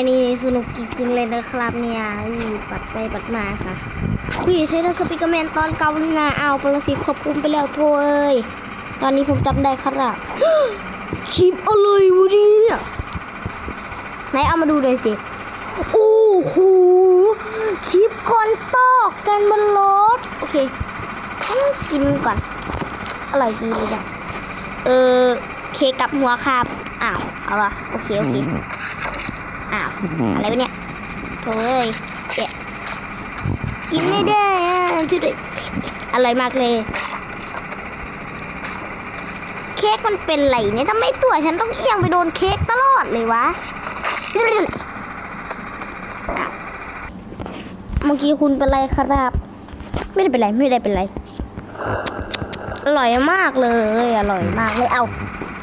อันนี้สนุกจริงๆเลยนะครับเนี่ยปัดไปปัดมาค่ะพี่ใช้ทัสปิกเมนตอนเกานี่นาเอาปรสิตควบคุมไปแล้วโทเอ้ยตอนนี้ผมจำได้ครับคลิปอะไรวะเนี่ยไหนเอามาดูหน่อยสิโอ้โหคลิปคนตอกกันบนรถโอเคงั้นกินก่อนอร่อยดีเลยเออเคกับหัวครับอ้าวเอาละโอเคโอเค อ้าวอะไรวะเนี่ยโถ่เอ้ยเจ๊ะกินไม่ได้อะช่วยด้วยอร่อยมากเลย เค้กมันเป็นไรเนี่ยทำไมตัวฉันต้องเอียงไปโดนเค้กตลอดเลยวะเมื่อกี้คุณเป็นไรครับ ไม่ได้เป็นไรไม่ได้เป็นไร อร่อยมากเลย อร่อยมากเลยเอา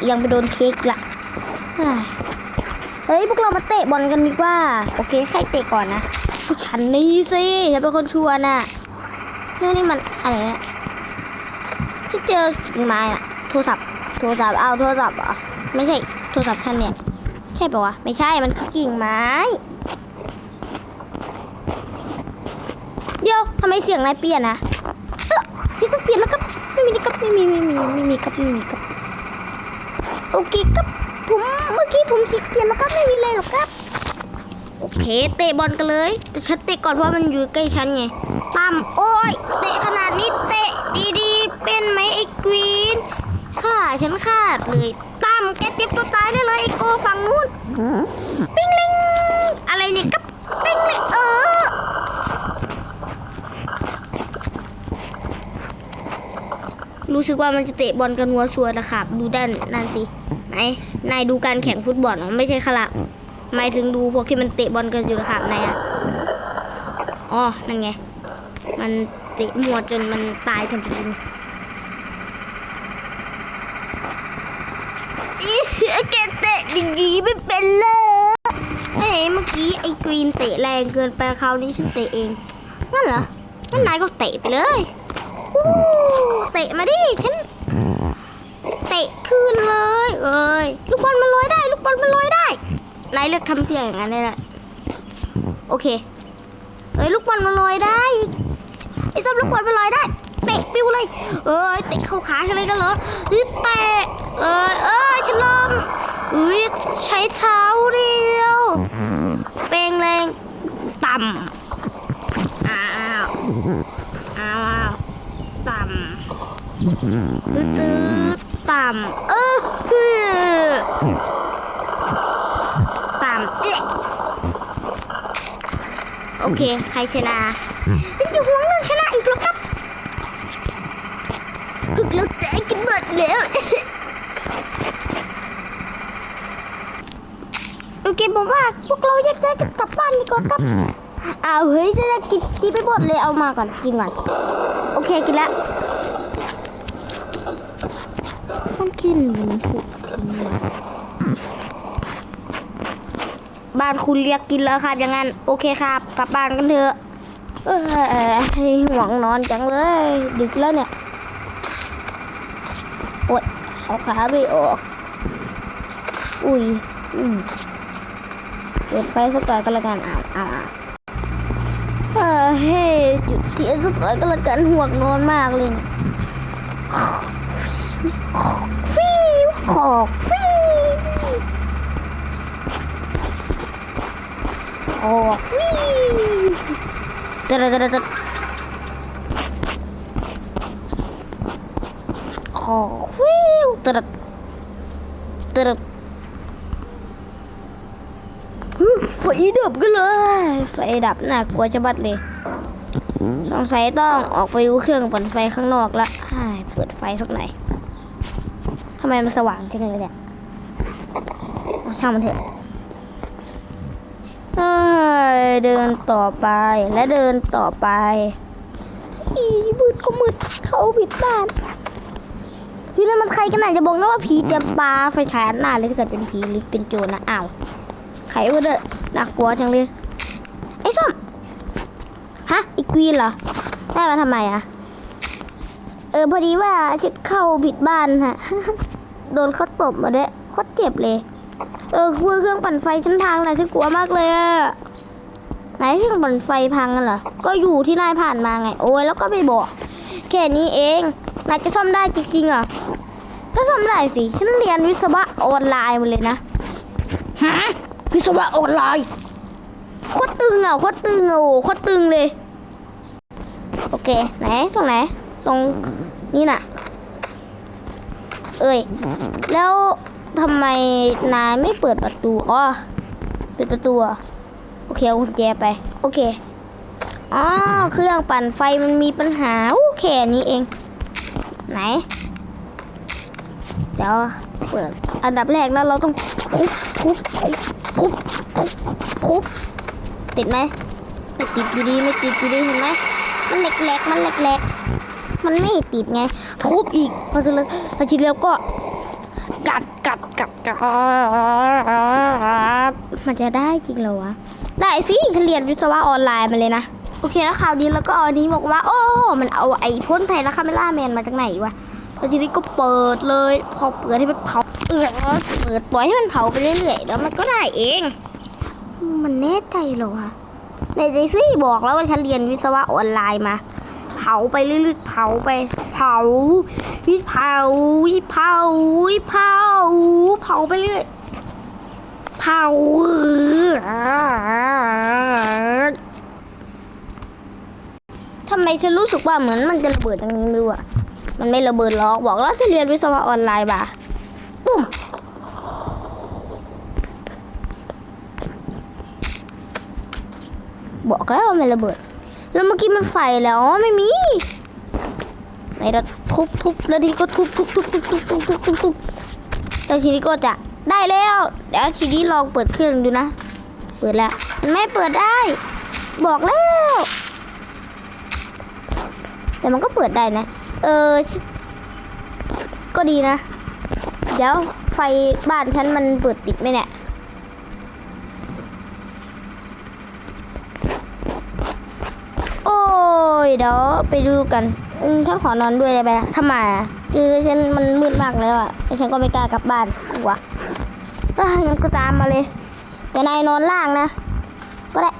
ยังไปโดนเค้กละ เฮ้ยพวกเรามาเตะบอลกันดีกว่า โอเคใครเตะก่อนนะผู้ฉันนี่สิฉันเป็นคนชวนน่ะนี่นี่มันอะไรเนี่ยที่เจอกิ่งไม้น่ะโทรศัพท์ โทรศัพท์เอาโทรศัพท์เหรอไม่ใช่โทรศัพท์ฉันเนี่ยใช่ปะวะไม่ใช่มันคือกิ่งไม้ เดี๋ยวทำไมเสียงนายเปลี่ยนนะเออเสียงต้องเปลี่ยนแล้วครับไม่มีครับไม่มีไม่มีไม่มีครับไม่มีครับโอเคครับผมเมื่อกี้ผมเสียงเปลี่ยนแล้วครับไม่มีเลยหรอกครับโอเค เตะบอลกันเลยแต่ฉันเตะก่อนเพราะมันอยู่ใกล้ฉันไงตั้มโอ้ยเตะขนาดนี้เตะดีๆ เป็นไหมไอ้กรีนขาฉันขาดเลยตั้มแกเตรียมตัวตายได้เลยไอ้โกฝั่งนู้นปิ้งลิงอะไรเนี่ยกับปิ้งลิงเออรู้สึกว่ามันจะเตะบอลกันหัวสัวนะครับดูด้านนั่นสิ ไหนนายดูการแข่งฟุตบอลเหรอไม่ใช่ขลับหมายถึงดูพวกที่มันเตะบอลกันอยู่นะครับนายอะอ๋อนั่นไง มันเตะมัวจนมันตายทันทีอีแกเตะดีๆไม่เป็นเลยเอ้ยเมื่อกี้ไอ้กรีนเตะแรงเกินไปคราวนี้ฉันเตะเองงั้นเหรองั้นนายก็เตะไปเลยวู้เตะมาดิฉัน เตะคืนเลยเอ้ย ลูกบอลมันลอยได้ ลูกบอลมันลอยได้นายเลือกทำเสียงอย่างนั้นเลยแหละโอเคเอ้ยลูกบอลมันลอยได้ไอ้เจ้าลูกบอลมันลอยได้เตะปิ้วเลย เอ้ยเตะเข้าขาฉันเลยกันเหรอนี่เตะเอ้ยเอ้ยฉันลมเอ้ยใช้เท้าเดียวเปลงแรงต่ำอ้าวอ้าวต่ำตื้อตื้อต่ำเออคือ ต่ำเอ๊ะโอเค ใครชนะเป็นจะห่วงเรื่องชนะอีกหรอครับพึกแล้วแต่กินหมดแล้วโอเคผมว่าพวกเราแยกย้ายกันกลับบ้านดีกว่าครับอ้าวเฮ้ยจะได้กินกินไปหมดเลยเอามาก่อนกินก่อนโอเคกินละต้องกินมันถูกทิ้งไว้ บ้านคุณเรียกกินแล้วครับอย่างนั้นโอเคครับ กลับบ้านกันเถอะเออห่วงนอนจังเลย ดึกแล้วเนี่ยโอ๊ยเอาขาไม่ออก อุ้ยอืมเปิดไฟสักหน่อยก็แล้วกันอ้าวอ้าวอ้าเออเฮ้จุดเทียนสักหน่อยก็แล้วกันห่วงนอนมากเลยเนี่ยฟิวขอกฟิว ขอกฟิวตะระตะระตะขอกฟิวตะระตะไฟดับกันเลย ไฟดับน่ากลัวจะบัดเลยสงสัยต้องออกไปดูเครื่องปั่นไฟข้างนอกละอ้เปิดไฟสักหน่อยทำไมมันสว่างจังเลยเนี่ยช่างมันเถอะ เดินต่อไปและเดินต่อไปอีมืดก็มืดเขาผิดบ้านพี่นั่นมันใครกันน่ะจะบอกนะว่าผีเตรียมปลาไฟฉายอันหน้าเลยถ้าเกิดเป็นผีหรือเป็นโจรนะอ้าวใครวะเด้อน่ากลัวจังเลยไอ้ส้มฮะอีกวีนเหรอได้มาทำไมอะเออพอดีว่าฉันเข้าผิดบ้านฮะโดนเขาตบมาด้วยโคตรเจ็บเลย เออคือเครื่องปั่นไฟฉันพังนะฉันกลัวมากเลยอะไหนเครื่องปั่นไฟพังกันเหรอ ก็อยู่ที่นายผ่านมาไง โอ้ยแล้วก็ไปบอก แค่นี้เอง นายจะซ่อมได้จริงๆอะ ก็ซ่อมได้สิ ฉันเรียนวิศวะออนไลน์มาเลยนะ ฮะ วิศวะออนไลน์ โคตรตึงอะ โคตรตึงอะโอ้โคตรตึงเลย โอเค ไหน ตรงไหน ตรงนี่น่ะ เอ้ย แล้ว ทำไมนายไม่เปิดประตูอ๋อเปิดประตูโอเคเอากุญแจไป โอเคอ๋อเครื่องปั่นไฟมันมีปัญหาโอเคนี้เอง ไหน เดี๋ยวเปิดอันดับแรกนะเราต้องทุบทุบทุบทุบทุบติดไหมไม่ติดอยู่ดีไม่ติดอยู่ดีเห็นไหมมันเล็กๆมันเล็กๆมันไม่ติดไงทุบอีกพอจะเลยพอทีเดียวก็ กัดกัดกัดกัดมันจะได้จริงเหรอวะ ได้สิฉันเรียนวิศวะออนไลน์มาเลยนะ โอเคแล้วข่าวดีแล้วก็อันนี้บอกว่า โอ้ มันเอาไอ้พ่นไทยนะคาเมล่าแมนมาจากไหนวะแล้วทีนี้ก็เปิดเลย พอเปิดให้มันเผาเออเปิดปล่อยให้มันเผาไปเรื่อยๆแล้วมันก็ได้เอง มันแน่ใจเหรอวะในใจซี่บอกแล้วว่าฉันเรียนวิศวะออนไลน์มา เผาไปเรื่อยๆเผาไป เผาวิเผาวิเผาวิเผาเผาไปเรื่อยเผาทำไมฉันรู้สึกว่าเหมือนมันจะระเบิดอย่างนี้ไม่รู้อะมันไม่ระเบิดหรอกบอกแล้วจะเรียนวิศวะออนไลน์บ่าตุ้มบอกแล้วว่ามันระเบิด แล้วเมื่อกี้มันไฟแล้วไม่มีไหนเราทุบทุบแล้วทีก็ทุบทุบทุบทุบทุบทุบทุบทุบทุบแล้วทีนี้ก็จะได้แล้วเดี๋ยวทีนี้ลองเปิดเครื่องดูนะ เปิดแล้วมันไม่เปิดได้ บอกแล้ว แต่มันก็เปิดได้นะ เออ ก็ดีนะ เดี๋ยวไฟบ้านฉันมันเปิดติดไหมเนี่ย โอ้ ยเดี๋ยวไปดูกันอืมฉันขอนอนด้วยได้ไหมทำไมคือฉันมันมืดมากแล้วอะฉันก็ไม่กล้ากลับบ้านกลัวเอ้ยงั้นก็ตามมาเลยแต่นายนอนล่างนะ ก็ได้